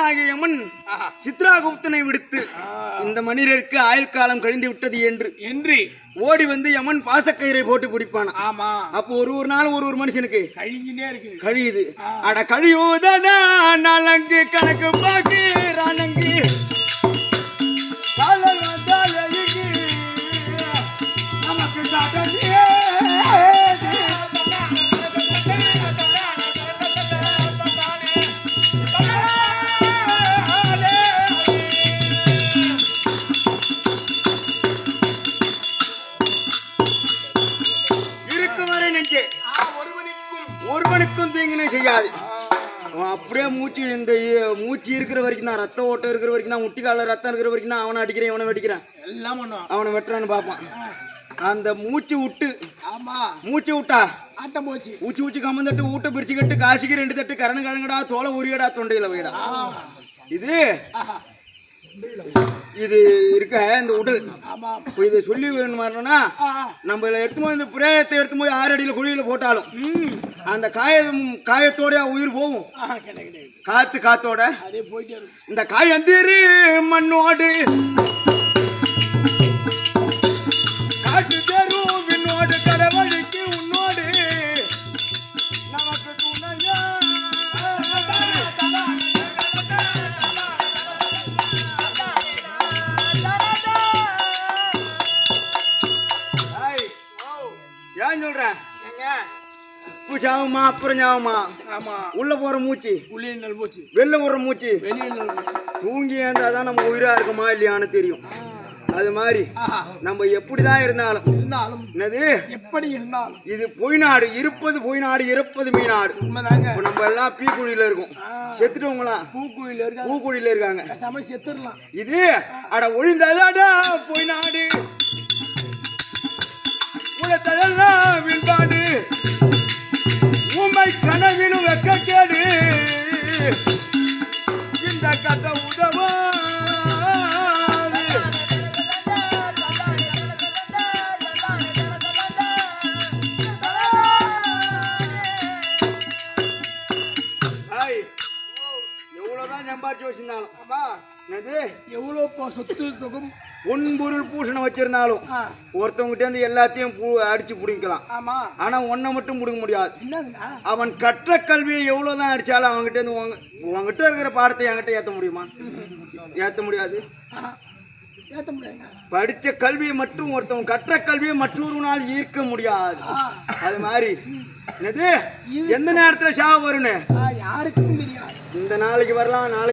அரசனாகிய யமன் சித்ராகுப்தனை விடுத்து இந்த மனிதருக்கு ஆயுள் காலம் கழிந்து விட்டது என்று என்று ஓடி வந்து யமன் பாசக்கயிறை போட்டு பிடிப்பானா ஆமா. அப்போ ஒரு ஒரு நாள் ஒரு ஒரு மனுஷனுக்கு கழிஞ்சினே இருக்குது. கழியுது. அட கழியுதனா நலங்கு கணக்கு பாக்குறானங்கு காலம் ஆ, ஒருவனுக்கும் தீங்கினை செய்யாது. அப்படியே மூச்சு இந்த மூச்சு இருக்கிற வரைக்கும் தான் ரத்த ஓட்டம் இருக்கிற வரைக்கும் தான் முட்டி கால ரத்தம் இருக்கிற வரைக்கும் தான் அவனை அடிக்கிறேன் இவனை வெடிக்கிறான். எல்லாம் அவனை வெட்டுறான்னு பார்ப்பான். அந்த மூச்சு விட்டு ஆமா. மூச்சு விட்டா? ஊச்சி ஊச்சி கம்மன் தட்டு ஊட்ட பிரிச்சு கட்டு காசிக்கு ரெண்டு தட்டு கரண கழங்கடா தோலை உரியடா தொண்டையில ஆ, இது இது இருக்க இந்த உடல். இப்போ இதை சொல்லி வேணுமானா நம்ம எடுத்து போய் இந்த பிரேயத்தை எடுத்து போய் ஆறு அடியில் குழியில போட்டாலும் அந்த காயம் காயத்தோட உயிர் போகும். காத்து காத்தோட. இந்த காயந்திரு மண்ணோடு ஏன் சொல்றேன். இப்போ சாவுமா அப்புறம் சாவுமா? ஆமா. உள்ள போற மூச்சு. போச்சு. வெளில விடுற மூச்சு. வெளியே நல் போச்சு. தூங்கி ஏந்தா தான் நம்ம உயிரா இருக்குமா இல்லையான்னு தெரியும். அது மாதிரி நம்ம எப்படிதான் இருந்தாலும். இருந்தாலும் என்னது? எப்படி இருந்தாலும். இது பொய் நாடு இருப்பது பொய் நாடு இறப்பது மெய் நாடு இப்போ நம்ம எல்லாம் பீக்குழியில இருக்கோம். செத்துட்டவங்களா? பூக்குயில் இருக்காங்க. பூக்குழியில இருக்காங்க. இது அட ஒழிந்ததாடா பொய் நாடு உலகத்தெல்லாம் வீண்பாடு உமை கனவிலும் வெக்க கேடு. இந்த கதை உதவா? சம்பாரிச்சு வச்சிருந்தாலும் ஆமா என்னது? எவ்வளோ சொத்து சுகம். பொன்பொருள் பூஷணம் வச்சிருந்தாலும் ஒருத்தவங்கிட்ட இருந்து எல்லாத்தையும் அடிச்சு பிடிக்கலாம் ஆனா ஒன்றை மட்டும் பிடிக்க முடியாது. அவன் கற்ற கல்வியை எவ்வளவுதான் அடிச்சாலும் அவன்கிட்ட இருந்து உங்க உங்ககிட்ட இருக்கிற பாடத்தை என்கிட்ட ஏத்த முடியுமா? ஏத்த முடியாது. படிச்ச கல்வியை மட்டும் ஒருத்தவன் கற்ற கல்வியை மற்றொரு நாள் ஈர்க்க முடியாது. அது மாதிரி. என்னது? எந்த நேரத்துல சாவு வரும்னு யாருக்கும் தெரியாது. இந்த நாளைக்கு வரலாம் நாளைக்கு